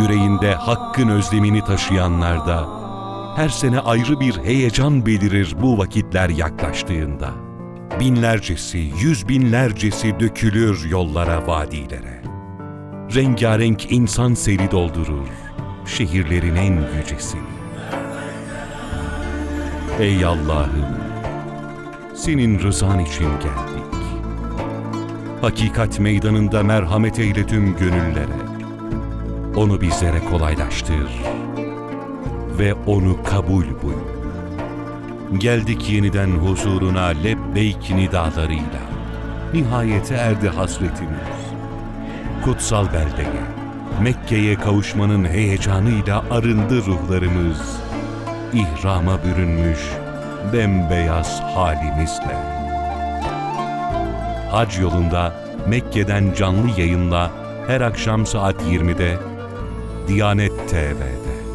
Yüreğinde hakkın özlemini taşıyanlarda her sene ayrı bir heyecan belirir bu vakitler yaklaştığında. Binlercesi, yüz binlercesi dökülür yollara, vadilere. Rengarenk insan seli doldurur şehirlerin en yücesini. Ey Allah'ım, senin rızan için geldik. Hakikat meydanında merhamet eyle tüm gönüllere. Onu bizlere kolaylaştır ve onu kabul buyur. Geldik yeniden huzuruna lebbeyk nidalarıyla. Nihayete erdi hasretimiz. Kutsal beldeye, Mekke'ye kavuşmanın heyecanıyla arındı ruhlarımız. İhrama bürünmüş bembeyaz halimizle. Hac yolunda Mekke'den canlı yayınla her akşam saat 20'de Diyanet TV'de.